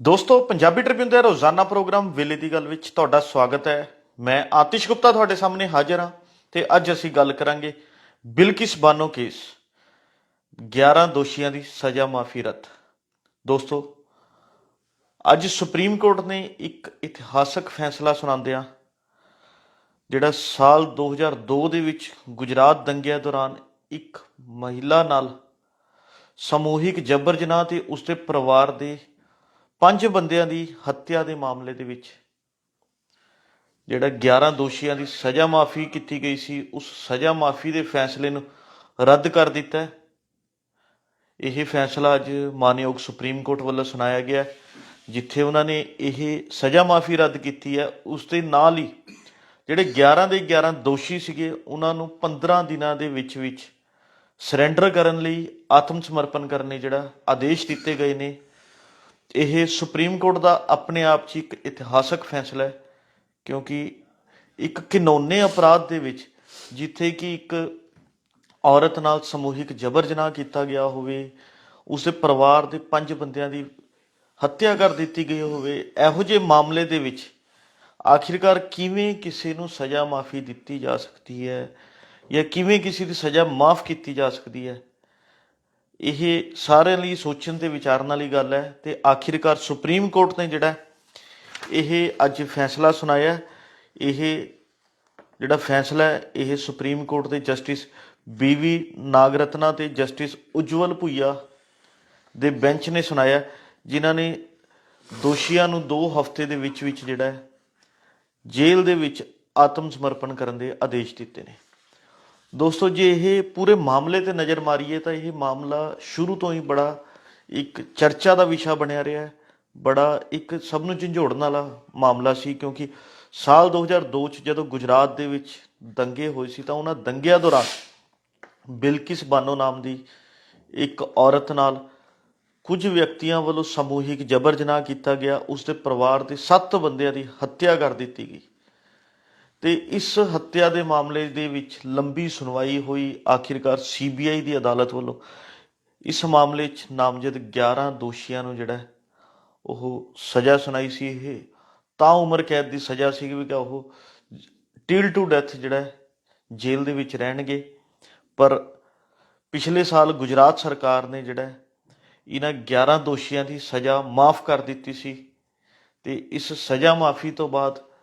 ਦੋਸਤੋ, ਪੰਜਾਬੀ ਟ੍ਰਿਬਿਊਨ ਦੇ ਰੋਜ਼ਾਨਾ ਪ੍ਰੋਗਰਾਮ ਵੇਲੇ ਦੀ ਗੱਲ ਵਿੱਚ ਤੁਹਾਡਾ ਸਵਾਗਤ ਹੈ। ਮੈਂ ਆਤਿਸ਼ ਗੁਪਤਾ ਤੁਹਾਡੇ ਸਾਹਮਣੇ ਹਾਜ਼ਰ ਹਾਂ ਤੇ ਅੱਜ ਅਸੀਂ ਗੱਲ ਕਰਾਂਗੇ ਬਿਲਕਿਸ ਬਾਨੋ ਕੇਸ 11 ਦੋਸ਼ੀਆਂ ਦੀ ਸਜ਼ਾ ਮਾਫੀ ਰੱਦ। ਦੋਸਤੋ, ਅੱਜ ਸੁਪਰੀਮ ਕੋਰਟ ਨੇ ਇੱਕ ਇਤਿਹਾਸਕ ਫੈਸਲਾ ਸੁਣਾਉਂਦਿਆਂ, ਜਿਹੜਾ ਸਾਲ 2002 ਦੇ ਵਿੱਚ ਗੁਜਰਾਤ ਦੰਗਿਆਂ ਦੌਰਾਨ ਇੱਕ ਮਹਿਲਾ ਨਾਲ ਸਮੂਹਿਕ ਜਬਰ ਜਨਾਹ ਤੇ ਉਸਦੇ ਪਰਿਵਾਰ ਦੇ ਪੰਜ ਬੰਦਿਆਂ ਦੀ ਹੱਤਿਆ ਦੇ ਮਾਮਲੇ ਦੇ ਵਿੱਚ ਜਿਹੜਾ 11 ਦੋਸ਼ੀਆਂ ਦੀ ਸਜ਼ਾ ਮਾਫੀ ਕੀਤੀ ਗਈ ਸੀ, ਉਸ ਸਜ਼ਾ ਮਾਫੀ ਦੇ ਫੈਸਲੇ ਨੂੰ ਰੱਦ ਕਰ ਦਿੱਤਾ ਹੈ। ਇਹ ਫੈਸਲਾ ਅੱਜ ਮਾਨਯੋਗ ਸੁਪਰੀਮ ਕੋਰਟ ਵੱਲੋਂ ਸੁਣਾਇਆ ਗਿਆ ਜਿੱਥੇ ਉਹਨਾਂ ਨੇ ਇਹ ਸਜ਼ਾ ਮਾਫੀ ਰੱਦ ਕੀਤੀ ਹੈ। ਉਸ ਦੇ ਨਾਲ ਹੀ ਜਿਹੜੇ 11 ਦੇ 11 ਦੋਸ਼ੀ ਸੀਗੇ, ਉਹਨਾਂ ਨੂੰ 15 ਦਿਨਾਂ ਦੇ ਵਿੱਚ ਵਿੱਚ ਸਰੈਂਡਰ ਕਰਨ ਲਈ ਆਤਮ ਸਮਰਪਣ ਕਰਨ ਲਈ ਜਿਹੜਾ ਆਦੇਸ਼ ਦਿੱਤੇ ਗਏ ਨੇ। ਇਹ ਸੁਪਰੀਮ ਕੋਰਟ ਦਾ ਆਪਣੇ ਆਪ 'ਚ ਇੱਕ ਇਤਿਹਾਸਕ ਫੈਸਲਾ ਹੈ, ਕਿਉਂਕਿ ਇੱਕ ਘਿਨੌਨੇ ਅਪਰਾਧ ਦੇ ਵਿੱਚ ਜਿੱਥੇ ਕਿ ਇੱਕ ਔਰਤ ਨਾਲ ਸਮੂਹਿਕ ਜਬਰ ਜਨਾਹ ਕੀਤਾ ਗਿਆ ਹੋਵੇ ਉਸਦੇ ਪਰਿਵਾਰ ਦੇ ਪੰਜ ਬੰਦਿਆਂ ਦੀ ਹੱਤਿਆ ਕਰ ਦਿੱਤੀ ਗਈ ਹੋਵੇ, ਇਹੋ ਜਿਹੇ ਮਾਮਲੇ ਦੇ ਵਿੱਚ ਆਖਿਰਕਾਰ ਕਿਵੇਂ ਕਿਸੇ ਨੂੰ ਸਜ਼ਾ ਮਾਫੀ ਦਿੱਤੀ ਜਾ ਸਕਦੀ ਹੈ ਜਾਂ ਕਿਵੇਂ ਕਿਸੇ ਦੀ ਸਜ਼ਾ ਮਾਫ ਕੀਤੀ ਜਾ ਸਕਦੀ ਹੈ ਇਹ ਸਾਰਿਆਂ ਲਈ ਸੋਚਣ ਤੇ ਵਿਚਾਰਨ ਵਾਲੀ ਗੱਲ ਹੈ ਤੇ ਆਖਿਰਕਾਰ ਸੁਪਰੀਮ ਕੋਰਟ ਨੇ ਜਿਹੜਾ ਇਹ ਅੱਜ ਫੈਸਲਾ ਸੁਣਾਇਆ, ਇਹ ਜਿਹੜਾ ਫੈਸਲਾ ਹੈ, ਇਹ ਸੁਪਰੀਮ ਕੋਰਟ ਦੇ ਜਸਟਿਸ ਬੀਵੀ ਨਾਗਰਤਨਾ ਤੇ ਜਸਟਿਸ ਉਜਵਲ ਭੁਈਆ ਦੇ ਬੈਂਚ ਨੇ ਸੁਣਾਇਆ, ਜਿਨ੍ਹਾਂ ਨੇ ਦੋਸ਼ੀਆਂ ਨੂੰ 2 ਹਫ਼ਤੇ ਦੇ ਵਿੱਚ ਵਿੱਚ ਜਿਹੜਾ ਹੈ ਜੇਲ੍ਹ ਦੇ ਵਿੱਚ ਆਤਮ ਸਮਰਪਣ ਕਰਨ ਦੇ ਆਦੇਸ਼ ਦਿੱਤੇ ਨੇ। ਦੋਸਤੋ, ਜੇ ਇਹ ਪੂਰੇ ਮਾਮਲੇ ਤੇ ਨਜ਼ਰ ਮਾਰੀਏ ਤਾਂ ਇਹ ਮਾਮਲਾ ਸ਼ੁਰੂ ਤੋਂ ਹੀ ਬੜਾ ਇੱਕ ਚਰਚਾ ਦਾ ਵਿਸ਼ਾ ਬਣਿਆ ਰਿਹਾ ਹੈ। ਬੜਾ ਇੱਕ ਸਭ ਨੂੰ ਝੰਜੋੜਨ ਵਾਲਾ ਮਾਮਲਾ ਸੀ ਕਿਉਂਕਿ ਸਾਲ 2002 ਚ ਜਦੋਂ ਗੁਜਰਾਤ ਦੇ ਵਿੱਚ ਦੰਗੇ ਹੋਏ ਸੀ ਤਾਂ ਉਹਨਾਂ ਦੰਗਿਆਂ ਦੌਰਾਨ ਬਿਲਕਿਸ ਬਾਨੋ ਨਾਮ ਦੀ ਇੱਕ ਔਰਤ ਨਾਲ ਕੁਝ ਵਿਅਕਤੀਆਂ ਵੱਲੋਂ ਸਮੂਹਿਕ ਜਬਰ ਜਨਾਹ ਕੀਤਾ ਗਿਆ। ਉਸ ਦੇ ਪਰਿਵਾਰ ਦੇ 7 ਬੰਦਿਆਂ ਦੀ ਹੱਤਿਆ ਕਰ ਦਿੱਤੀ ਗਈ। ਤੇ ਇਸ ਹੱਤਿਆ ਦੇ ਮਾਮਲੇ ਦੇ ਵਿੱਚ ਲੰਬੀ ਸੁਣਵਾਈ ਹੋਈ ਆਖਿਰਕਾਰ ਸੀਬੀਆਈ ਦੀ ਅਦਾਲਤ ਵੱਲੋਂ। ਇਸ ਮਾਮਲੇ 'ਚ ਨਾਮਜ਼ਦ 11 ਦੋਸ਼ੀਆਂ ਨੂੰ ਜਿਹੜਾ ਉਹ ਸਜ਼ਾ ਸੁਣਾਈ ਸੀ ਇਹ। ਤਾਂ ਉਮਰ ਕੈਦ ਦੀ ਸਜ਼ਾ ਸੀ ਵੀ ਕਿ ਉਹ ਟਿਲ ਟੂ ਡੈਥ ਜਿਹੜਾ ਜੇਲ੍ਹ ਦੇ ਵਿੱਚ ਰਹਿਣਗੇ। ਪਰ ਪਿਛਲੇ ਸਾਲ ਗੁਜਰਾਤ ਸਰਕਾਰ ਨੇ ਜਿਹੜਾ ਇਹਨਾਂ 11 ਦੋਸ਼ੀਆਂ ਦੀ ਸਜ਼ਾ ਮਾਫ ਕਰ ਦਿੱਤੀ ਸੀ। ਤੇ ਇਸ ਸਜ਼ਾ ਮਾਫੀ ਤੋਂ ਬਾਅਦ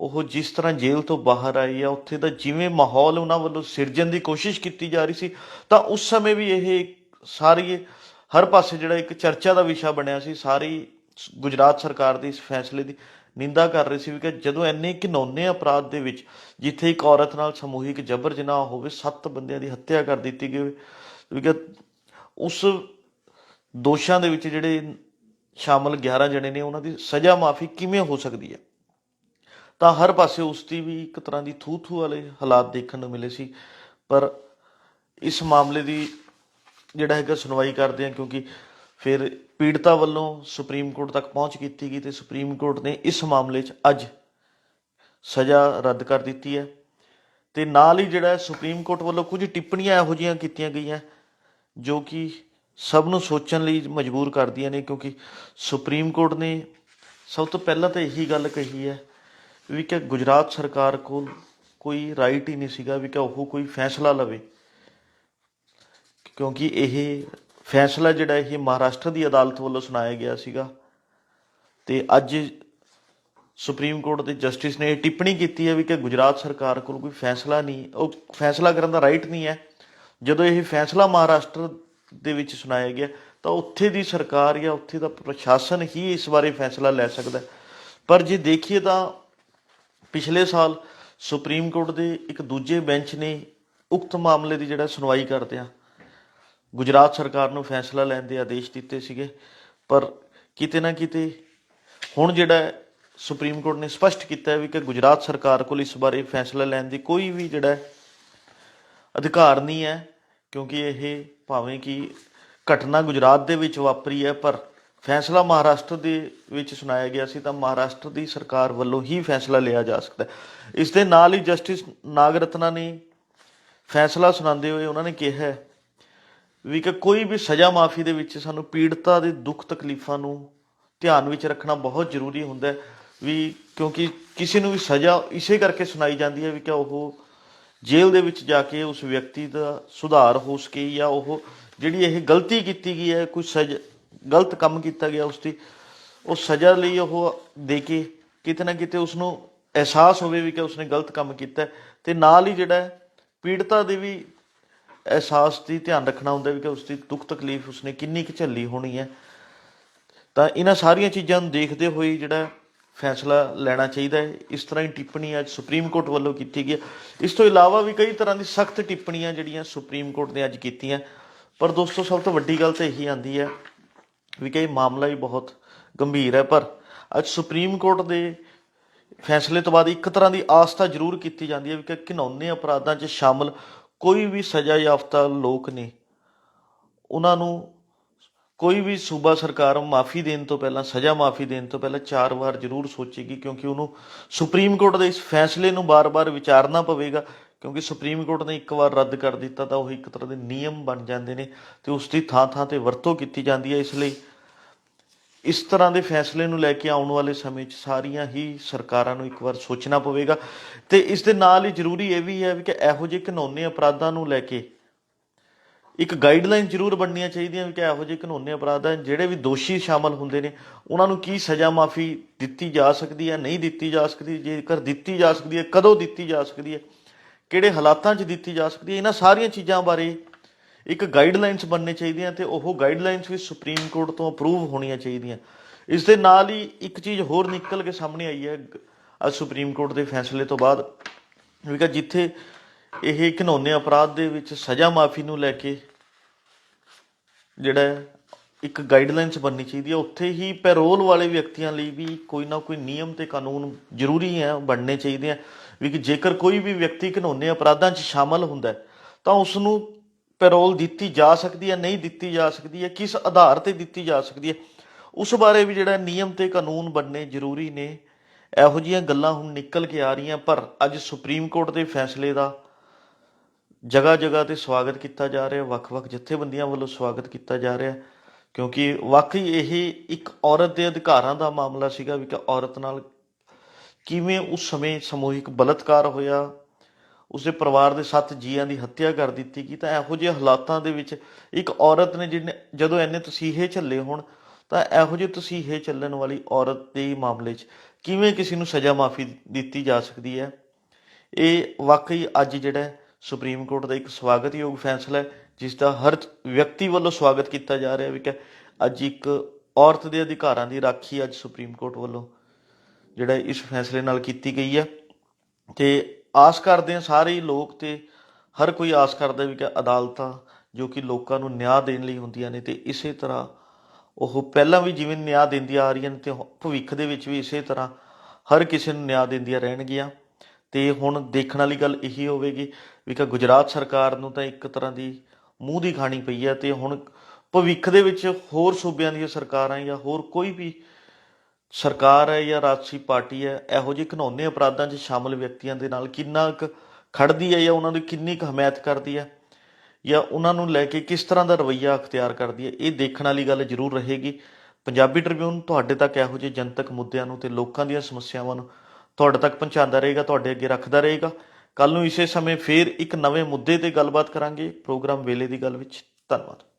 ਉਹ ਜਿਸ ਤਰ੍ਹਾਂ ਜੇਲ੍ਹ ਤੋਂ ਬਾਹਰ ਆਈ ਆ, ਉੱਥੇ ਦਾ ਜਿਵੇਂ ਮਾਹੌਲ ਉਹਨਾਂ ਵੱਲੋਂ ਸਿਰਜਣ ਦੀ ਕੋਸ਼ਿਸ਼ ਕੀਤੀ ਜਾ ਰਹੀ ਸੀ, ਤਾਂ ਉਸ ਸਮੇਂ ਵੀ ਇਹ ਸਾਰੀ ਹਰ ਪਾਸੇ ਜਿਹੜਾ ਇੱਕ ਚਰਚਾ ਦਾ ਵਿਸ਼ਾ ਬਣਿਆ ਸੀ, ਸਾਰੀ ਗੁਜਰਾਤ ਸਰਕਾਰ ਦੇ ਇਸ ਫੈਸਲੇ ਦੀ ਨਿੰਦਾ ਕਰ ਰਹੀ ਸੀ ਵੀ ਕਿ ਜਦੋਂ ਇੰਨੇ ਘਿਨੌਨੇ ਅਪਰਾਧ ਦੇ ਵਿੱਚ ਜਿੱਥੇ ਇੱਕ ਔਰਤ ਨਾਲ ਸਮੂਹਿਕ ਜਬਰ ਜਨਾਹ ਹੋਵੇ, ਸੱਤ ਬੰਦਿਆਂ ਦੀ ਹੱਤਿਆ ਕਰ ਦਿੱਤੀ ਗਈ ਵੀ ਕਿ ਉਸ ਦੋਸ਼ਾਂ ਦੇ ਵਿੱਚ ਜਿਹੜੇ ਸ਼ਾਮਲ 11 ਜਣੇ ਨੇ, ਉਹਨਾਂ ਦੀ ਸਜ਼ਾ ਮਾਫੀ ਕਿਵੇਂ ਹੋ ਸਕਦੀ ਹੈ? ਤਾਂ ਹਰ ਪਾਸੇ ਉਸ ਦੀ ਵੀ ਇੱਕ ਤਰ੍ਹਾਂ ਦੀ ਥੂ ਥੂ ਵਾਲੇ ਹਾਲਾਤ ਦੇਖਣ ਨੂੰ ਮਿਲੇ ਸੀ। ਪਰ ਇਸ ਮਾਮਲੇ ਦੀ ਜਿਹੜਾ ਹੈਗਾ ਸੁਣਵਾਈ ਕਰਦੇ ਆ ਕਿਉਂਕਿ ਫਿਰ ਪੀੜਤਾ ਵੱਲੋਂ ਸੁਪਰੀਮ ਕੋਰਟ ਤੱਕ ਪਹੁੰਚ ਕੀਤੀ ਗਈ ਤੇ ਸੁਪਰੀਮ ਕੋਰਟ ਨੇ ਇਸ ਮਾਮਲੇ 'ਚ ਅੱਜ ਸਜ਼ਾ ਰੱਦ ਕਰ ਦਿੱਤੀ ਹੈ। ਤੇ ਨਾਲ ਹੀ ਜਿਹੜਾ ਸੁਪਰੀਮ ਕੋਰਟ ਵੱਲੋਂ ਕੁਝ ਟਿੱਪਣੀਆਂ ਇਹੋ ਜਿਹੀਆਂ ਕੀਤੀਆਂ ਗਈਆਂ ਜੋ ਕਿ ਸਭ ਨੂੰ ਸੋਚਣ ਲਈ ਮਜਬੂਰ ਕਰਦੀਆਂ ਨੇ ਕਿਉਂਕਿ ਸੁਪਰੀਮ ਕੋਰਟ ਨੇ ਸਭ ਤੋਂ ਪਹਿਲਾਂ ਤਾਂ ਇਹੀ ਗੱਲ ਕਹੀ ਹੈ ਵੀ ਕਿ ਗੁਜਰਾਤ ਸਰਕਾਰ ਕੋਲ ਕੋਈ ਰਾਈਟ ਹੀ ਨਹੀਂ ਸੀਗਾ ਵੀ ਕਿ ਉਹ ਕੋਈ ਫੈਸਲਾ ਲਵੇ। ਕਿਉਂਕਿ ਇਹ ਫੈਸਲਾ ਜਿਹੜਾ ਇਹ ਮਹਾਰਾਸ਼ਟਰ ਦੀ ਅਦਾਲਤ ਵੱਲੋਂ ਸੁਣਾਇਆ ਗਿਆ ਸੀਗਾ। ਤੇ ਅੱਜ ਸੁਪਰੀਮ ਕੋਰਟ ਦੇ ਜਸਟਿਸ ਨੇ ਇਹ ਟਿੱਪਣੀ ਕੀਤੀ ਹੈ ਵੀ ਕਿ ਗੁਜਰਾਤ ਸਰਕਾਰ ਕੋਲ ਕੋਈ ਫੈਸਲਾ ਨਹੀਂ, ਉਹ ਫੈਸਲਾ ਕਰਨ ਦਾ ਰਾਈਟ ਨਹੀਂ ਹੈ। ਜਦੋਂ ਇਹ ਫੈਸਲਾ ਮਹਾਰਾਸ਼ਟਰ ਦੇ ਵਿੱਚ ਸੁਣਾਇਆ ਗਿਆ, ਤਾਂ ਉੱਥੇ ਦੀ ਸਰਕਾਰ ਜਾਂ ਉੱਥੇ ਦਾ ਪ੍ਰਸ਼ਾਸਨ ਹੀ ਇਸ ਬਾਰੇ ਫੈਸਲਾ ਲੈ ਸਕਦਾ ਪਰ ਜੇ ਦੇਖੀਏ ਤਾਂ ਪਿਛਲੇ ਸਾਲ ਸੁਪਰੀਮ ਕੋਰਟ ਦੇ ਇੱਕ ਦੂਜੇ ਬੈਂਚ ਨੇ ਉਕਤ ਮਾਮਲੇ ਦੀ ਜਿਹੜਾ ਸੁਣਵਾਈ ਕਰਦਿਆਂ ਗੁਜਰਾਤ ਸਰਕਾਰ ਨੂੰ ਫੈਸਲਾ ਲੈਣ ਦੇ ਆਦੇਸ਼ ਦਿੱਤੇ ਸੀਗੇ। ਪਰ ਕਿਤੇ ਨਾ ਕਿਤੇ ਹੁਣ ਜਿਹੜਾ ਸੁਪਰੀਮ ਕੋਰਟ ਨੇ ਸਪਸ਼ਟ ਕੀਤਾ ਹੈ ਵੀ ਕਿ ਗੁਜਰਾਤ ਸਰਕਾਰ ਕੋਲ ਇਸ ਬਾਰੇ ਫੈਸਲਾ ਲੈਣ ਦੀ ਕੋਈ ਵੀ ਜਿਹੜਾ ਅਧਿਕਾਰ ਨਹੀਂ ਹੈ, ਕਿਉਂਕਿ ਇਹ ਭਾਵੇਂ ਕਿ ਘਟਨਾ ਗੁਜਰਾਤ ਦੇ ਵਿੱਚ ਵਾਪਰੀ ਹੈ, ਪਰ ਫੈਸਲਾ ਮਹਾਰਾਸ਼ਟਰ ਦੇ ਵਿੱਚ ਸੁਣਾਇਆ ਗਿਆ ਸੀ ਤਾਂ ਮਹਾਰਾਸ਼ਟਰ ਦੀ ਸਰਕਾਰ ਵੱਲੋਂ ਹੀ ਫੈਸਲਾ ਲਿਆ ਜਾ ਸਕਦਾ ਹੈ। ਇਸ ਦੇ ਨਾਲ ਹੀ ਜਸਟਿਸ ਨਾਗਰਤਨਾ ਨੇ ਫੈਸਲਾ ਸੁਣਾਉਂਦੇ ਹੋਏ ਉਹਨਾਂ ਨੇ ਕਿਹਾ ਵੀ ਕਿ ਕੋਈ ਵੀ ਸਜ਼ਾ ਮਾਫੀ ਦੇ ਵਿੱਚ ਸਾਨੂੰ ਪੀੜਤਾ ਦੇ ਦੁੱਖ ਤਕਲੀਫਾਂ ਨੂੰ ਧਿਆਨ ਵਿੱਚ ਰੱਖਣਾ ਬਹੁਤ ਜ਼ਰੂਰੀ ਹੁੰਦਾ ਹੈ ਵੀ ਕਿਉਂਕਿ ਕਿਸੇ ਨੂੰ ਵੀ ਸਜ਼ਾ ਇਸੇ ਕਰਕੇ ਸੁਣਾਈ ਜਾਂਦੀ ਹੈ ਵੀ ਕਿ ਉਹ ਜੇਲ੍ਹ ਦੇ ਵਿੱਚ ਜਾ ਕੇ ਉਸ ਵਿਅਕਤੀ ਦਾ ਸੁਧਾਰ ਹੋ ਸਕੇ ਜਾਂ ਉਹ ਜਿਹੜੀ ਇਹ ਗਲਤੀ ਕੀਤੀ ਗਈ ਹੈ, ਕੋਈ ਸਜ਼ ਗਲਤ ਕੰਮ ਕੀਤਾ ਗਿਆ ਉਸ ਦੀ ਉਹ ਸਜ਼ਾ ਲਈ ਉਹ ਦੇ ਕੇ ਕਿਤੇ ਨਾ ਕਿਤੇ ਉਸ ਨੂੰ ਅਹਿਸਾਸ ਹੋਵੇ ਵੀ ਕਿ ਉਸਨੇ ਗਲਤ ਕੰਮ ਕੀਤਾ ਹੈ ਤੇ ਨਾਲ ਹੀ ਜਿਹੜਾ ਪੀੜਤਾ ਦੇ ਵੀ ਅਹਿਸਾਸ ਦੀ ਧਿਆਨ ਰੱਖਣਾ ਹੁੰਦਾ ਵੀ ਕਿ ਉਸ ਦੀ ਦੁੱਖ ਤਕਲੀਫ ਉਸਨੇ ਕਿੰਨੀ ਕੁ ਝੱਲੀ ਹੋਣੀ ਹੈ। ਤਾਂ ਇਹਨਾਂ ਸਾਰੀਆਂ ਚੀਜ਼ਾਂ ਨੂੰ ਦੇਖਦੇ ਹੋਏ ਜਿਹੜਾ ਫੈਸਲਾ ਲੈਣਾ ਚਾਹੀਦਾ ਹੈ, ਇਸ ਤਰ੍ਹਾਂ ਹੀ ਟਿੱਪਣੀ ਅੱਜ ਸੁਪਰੀਮ ਕੋਰਟ ਵੱਲੋਂ ਕੀਤੀ ਗਈ ਇਸ ਤੋਂ ਇਲਾਵਾ ਵੀ ਕਈ ਤਰ੍ਹਾਂ ਦੀ ਸਖਤ ਟਿੱਪਣੀਆਂ ਜਿਹੜੀਆਂ ਸੁਪਰੀਮ ਕੋਰਟ ਨੇ ਅੱਜ ਕੀਤੀਆਂ। ਪਰ ਦੋਸਤੋ, ਸਭ ਤੋਂ ਵੱਡੀ ਗੱਲ ਤਾਂ ਇਹੀ ਆਂਦੀ ਹੈ ਵੀ ਕਿ ਇਹ ਮਾਮਲਾ ਹੀ ਬਹੁਤ ਗੰਭੀਰ ਹੈ, ਪਰ ਅੱਜ ਸੁਪਰੀਮ ਕੋਰਟ ਦੇ ਫੈਸਲੇ ਤੋਂ ਬਾਅਦ ਇੱਕ ਤਰ੍ਹਾਂ ਦੀ ਆਸਥਾ ਜ਼ਰੂਰ ਕੀਤੀ ਜਾਂਦੀ ਹੈ ਵੀ ਕਿ ਘਿਨੌਣੇ ਅਪਰਾਧਾਂ 'ਚ ਸ਼ਾਮਲ ਕੋਈ ਵੀ ਸਜ਼ਾ ਯਾਫਤਾ ਲੋਕ ਨੇ। ਉਹਨਾਂ ਨੂੰ ਕੋਈ ਵੀ ਸੂਬਾ ਸਰਕਾਰ ਮਾਫੀ ਦੇਣ ਤੋਂ ਪਹਿਲਾਂ, ਸਜ਼ਾ ਮਾਫੀ ਦੇਣ ਤੋਂ ਪਹਿਲਾਂ ਚਾਰ ਵਾਰ ਜ਼ਰੂਰ ਸੋਚੇਗੀ, ਕਿਉਂਕਿ ਉਹਨੂੰ ਸੁਪਰੀਮ ਕੋਰਟ ਦੇ ਇਸ ਫੈਸਲੇ ਨੂੰ ਬਾਰ-ਬਾਰ ਵਿਚਾਰਨਾ ਪਵੇਗਾ, ਕਿਉਂਕਿ ਸੁਪਰੀਮ ਕੋਰਟ ਨੇ ਇੱਕ ਵਾਰ ਰੱਦ ਕਰ ਦਿੱਤਾ ਤਾਂ ਉਹ ਇੱਕ ਤਰ੍ਹਾਂ ਦੇ ਨਿਯਮ ਬਣ ਜਾਂਦੇ ਨੇ ਤੇ ਉਸ ਦੀ ਥਾਂ-ਥਾਂ ਤੇ ਵਰਤੋਂ ਕੀਤੀ ਜਾਂਦੀ ਹੈ, ਇਸ ਲਈ ਇਸ ਤਰ੍ਹਾਂ ਦੇ ਫੈਸਲੇ ਨੂੰ ਲੈ ਕੇ ਆਉਣ ਵਾਲੇ ਸਮੇਂ 'ਚ ਸਾਰੀਆਂ ਹੀ ਸਰਕਾਰਾਂ ਨੂੰ ਇੱਕ ਵਾਰ ਸੋਚਣਾ ਪਵੇਗਾ। ਤੇ ਇਸ ਦੇ ਨਾਲ ਹੀ ਜ਼ਰੂਰੀ ਇਹ ਵੀ ਹੈ ਵੀ ਕਿ ਇਹੋ ਜਿਹੇ ਘਿਨੌਣੇ ਅਪਰਾਧਾਂ ਨੂੰ ਲੈ ਕੇ ਇੱਕ ਗਾਈਡਲਾਈਨ ਜ਼ਰੂਰ ਬਣਨੀਆਂ ਚਾਹੀਦੀਆਂ ਵੀ ਕਿ ਇਹੋ ਜਿਹੇ ਕਾਨੂੰਨੀ ਅਪਰਾਧਾਂ ਜਿਹੜੇ ਵੀ ਦੋਸ਼ੀ ਸ਼ਾਮਲ ਹੁੰਦੇ ਨੇ। ਉਹਨਾਂ ਨੂੰ ਕੀ ਸਜ਼ਾ ਮਾਫੀ ਦਿੱਤੀ ਜਾ ਸਕਦੀ ਹੈ, ਨਹੀਂ ਦਿੱਤੀ ਜਾ ਸਕਦੀ, ਜੇਕਰ ਦਿੱਤੀ ਜਾ ਸਕਦੀ ਹੈ, ਕਦੋਂ ਦਿੱਤੀ ਜਾ ਸਕਦੀ ਹੈ, ਕਿਹੜੇ ਹਾਲਾਤਾਂ 'ਚ ਦਿੱਤੀ ਜਾ ਸਕਦੀ ਹੈ, ਇਹਨਾਂ ਸਾਰੀਆਂ ਚੀਜ਼ਾਂ ਬਾਰੇ ਇੱਕ ਗਾਈਡਲਾਈਨਸ ਬਣਨੇ ਚਾਹੀਦੀਆਂ ਤੇ ਉਹ ਗਾਈਡਲਾਈਨਸ ਵੀ ਸੁਪਰੀਮ ਕੋਰਟ ਤੋਂ ਅਪਰੂਵ ਹੋਣੀਆਂ ਚਾਹੀਦੀਆਂ। ਇਸ ਦੇ ਨਾਲ ਹੀ ਇੱਕ ਚੀਜ਼ ਹੋਰ ਨਿਕਲ ਕੇ ਸਾਹਮਣੇ ਆਈ ਹੈ ਅੱਜ ਸੁਪਰੀਮ ਕੋਰਟ ਦੇ ਫੈਸਲੇ ਤੋਂ ਬਾਅਦ, ਵੀ ਕਿ ਜਿੱਥੇ ਇਹ ਘਿਨੌਣੇ ਅਪਰਾਧ ਦੇ ਵਿੱਚ ਸਜ਼ਾ ਮਾਫੀ ਨੂੰ ਲੈ ਕੇ ਜਿਹੜਾ ਇੱਕ ਗਾਈਡਲਾਈਨਸ ਬਣਨੀ ਚਾਹੀਦੀ ਹੈ। ਉੱਥੇ ਹੀ ਪੈਰੋਲ ਵਾਲੇ ਵਿਅਕਤੀਆਂ ਲਈ ਵੀ ਕੋਈ ਨਾ ਕੋਈ ਨਿਯਮ ਤੇ ਕਾਨੂੰਨ ਜ਼ਰੂਰੀ ਹੈ, ਬਣਨੇ ਚਾਹੀਦੇ ਆ ਵੀ ਕਿ ਜੇਕਰ ਕੋਈ ਵੀ ਵਿਅਕਤੀ ਘਿਨੌਣੇ ਅਪਰਾਧਾਂ 'ਚ ਸ਼ਾਮਲ ਹੁੰਦਾ ਤਾਂ ਉਸ ਨੂੰ ਪੈਰੋਲ ਦਿੱਤੀ ਜਾ ਸਕਦੀ ਹੈ, ਨਹੀਂ ਦਿੱਤੀ ਜਾ ਸਕਦੀ ਹੈ, ਕਿਸ ਆਧਾਰ ਤੇ ਦਿੱਤੀ ਜਾ ਸਕਦੀ ਹੈ, ਉਸ ਬਾਰੇ ਵੀ ਜਿਹੜਾ ਨਿਯਮ ਤੇ ਕਾਨੂੰਨ ਬਣਨੇ ਜ਼ਰੂਰੀ ਨੇ, ਇਹੋ ਜਿਹੀਆਂ ਗੱਲਾਂ ਹੁਣ ਨਿਕਲ ਕੇ ਆ ਰਹੀਆਂ, ਪਰ ਅੱਜ ਸੁਪਰੀਮ ਕੋਰਟ ਦੇ ਫੈਸਲੇ ਦਾ ਜਗ੍ਹਾ ਜਗ੍ਹਾ ਤੇ ਸਵਾਗਤ ਕੀਤਾ ਜਾ ਰਿਹਾ, ਵੱਖ-ਵੱਖ ਜਥੇਬੰਦੀਆਂ ਵੱਲੋਂ ਸਵਾਗਤ ਕੀਤਾ ਜਾ ਰਿਹਾ, ਕਿਉਂਕਿ ਵਾਕਈ ਇਹ ਇੱਕ ਔਰਤ ਦੇ ਅਧਿਕਾਰਾਂ ਦਾ ਮਾਮਲਾ ਸੀਗਾ ਵੀ ਕਿ ਔਰਤ ਨਾਲ ਕਿਵੇਂ ਉਸ ਸਮੇਂ ਸਮੂਹਿਕ ਬਲਤਕਾਰ ਹੋਇਆ ਉਸਦੇ ਪਰਿਵਾਰ ਦੇ ਸੱਤ ਜੀਆਂ ਦੀ ਹੱਤਿਆ ਕਰ ਦਿੱਤੀ ਗਈ, ਤਾਂ ਇਹੋ ਜਿਹੇ ਹਾਲਾਤਾਂ ਦੇ ਵਿੱਚ ਇੱਕ ਔਰਤ ਨੇ ਜਿਹਨੇ, ਜਦੋਂ ਐਨੇ ਤਸੀਹੇ ਝੱਲੇ ਹੋਣ, ਤਾਂ ਇਹੋ ਜਿਹੇ ਤਸੀਹੇ ਚੱਲਣ ਵਾਲੀ ਔਰਤ ਦੇ ਮਾਮਲੇ 'ਚ ਕਿਵੇਂ ਕਿਸੇ ਨੂੰ ਸਜ਼ਾ ਮਾਫੀ ਦਿੱਤੀ ਜਾ ਸਕਦੀ ਹੈ? ਇਹ ਵਾਕਈ ਅੱਜ ਜਿਹੜਾ ਸੁਪਰੀਮ ਕੋਰਟ ਦਾ ਇੱਕ ਸਵਾਗਤਯੋਗ ਫੈਸਲਾ ਹੈ, ਜਿਸ ਦਾ ਹਰ ਵਿਅਕਤੀ ਵੱਲੋਂ ਸਵਾਗਤ ਕੀਤਾ ਜਾ ਰਿਹਾ ਹੈ ਵੀ ਕਿ ਅੱਜ ਇੱਕ ਔਰਤ ਦੇ ਅਧਿਕਾਰਾਂ ਦੀ ਰਾਖੀ ਅੱਜ ਸੁਪਰੀਮ ਕੋਰਟ ਵੱਲੋਂ ਜਿਹੜਾ ਇਸ ਫੈਸਲੇ ਨਾਲ ਕੀਤੀ ਗਈ ਹੈ। ਤੇ ਆਸ ਕਰਦੇ ਆ ਸਾਰੇ ਲੋਕ ਤੇ ਹਰ ਕੋਈ ਆਸ ਕਰਦਾ ਵੀ ਕਿ ਅਦਾਲਤਾਂ ਜੋ ਕਿ ਲੋਕਾਂ ਨੂੰ ਨਿਆਂ ਦੇਣ ਲਈ ਹੁੰਦੀਆਂ ਨੇ ਤੇ ਇਸੇ ਤਰ੍ਹਾਂ ਉਹ ਪਹਿਲਾਂ ਵੀ ਜਿਵੇਂ ਨਿਆਂ ਦਿੰਦੀਆਂ ਆ ਰਹੀਆਂ ਨੇ ਤੇ ਭਵਿੱਖ ਦੇ ਵਿੱਚ ਵੀ ਇਸੇ ਤਰ੍ਹਾਂ ਹਰ ਕਿਸੇ ਨੂੰ ਨਿਆਂ ਦਿੰਦੀਆਂ ਰਹਿਣਗੀਆਂ। ਤੇ ਹੁਣ ਦੇਖਣ ਵਾਲੀ ਗੱਲ ਇਹੀ ਹੋਵੇਗੀ ਵੀ ਕਿ ਗੁਜਰਾਤ ਸਰਕਾਰ ਨੂੰ ਤਾਂ ਇੱਕ ਤਰ੍ਹਾਂ ਦੀ ਮੂੰਹ ਦੀ ਖਾਣੀ ਪਈ ਹੈ ਤੇ ਹੁਣ ਭਵਿੱਖ ਦੇ ਵਿੱਚ ਹੋਰ ਸੂਬਿਆਂ ਦੀਆਂ ਸਰਕਾਰਾਂ ਜਾਂ ਹੋਰ ਕੋਈ ਵੀ ਸਰਕਾਰ ਹੈ ਜਾਂ ਰਾਜਸੀ ਪਾਰਟੀ ਹੈ, ਇਹੋ ਜਿਹੇ ਘਿਨੌਣੇ ਅਪਰਾਧਾਂ 'ਚ ਸ਼ਾਮਲ ਵਿਅਕਤੀਆਂ ਦੇ ਨਾਲ ਕਿੰਨਾ ਕੁ ਖੜਦੀ ਹੈ ਜਾਂ ਉਹਨਾਂ ਦੀ ਕਿੰਨੀ ਕੁ ਹਮਾਇਤ ਕਰਦੀ ਹੈ? ਜਾਂ ਉਹਨਾਂ ਨੂੰ ਲੈ ਕੇ ਕਿਸ ਤਰ੍ਹਾਂ ਦਾ ਰਵੱਈਆ ਅਖਤਿਆਰ ਕਰਦੀ ਹੈ? ਇਹ ਦੇਖਣ ਵਾਲੀ ਗੱਲ ਜ਼ਰੂਰ ਰਹੇਗੀ। ਪੰਜਾਬੀ ਟ੍ਰਿਬਿਊਨ, ਤੁਹਾਡੇ ਤੱਕ ਇਹੋ ਜਿਹੇ ਜਨਤਕ ਮੁੱਦਿਆਂ ਨੂੰ ਤੇ ਲੋਕਾਂ ਦੀਆਂ ਸਮੱਸਿਆਵਾਂ ਨੂੰ ਤੁਹਾਡੇ ਤੱਕ ਪਹੁੰਚਾਉਂਦਾ ਰਹੇਗਾ, ਤੁਹਾਡੇ ਅੱਗੇ ਰੱਖਦਾ ਰਹੇਗਾ। ਕੱਲ ਨੂੰ ਇਸੇ ਸਮੇਂ ਫੇਰ ਇੱਕ ਨਵੇਂ ਮੁੱਦੇ ਤੇ ਗੱਲਬਾਤ ਕਰਾਂਗੇ ਪ੍ਰੋਗਰਾਮ ਵੇਲੇ ਦੀ ਗੱਲ ਵਿੱਚ। ਧੰਨਵਾਦ।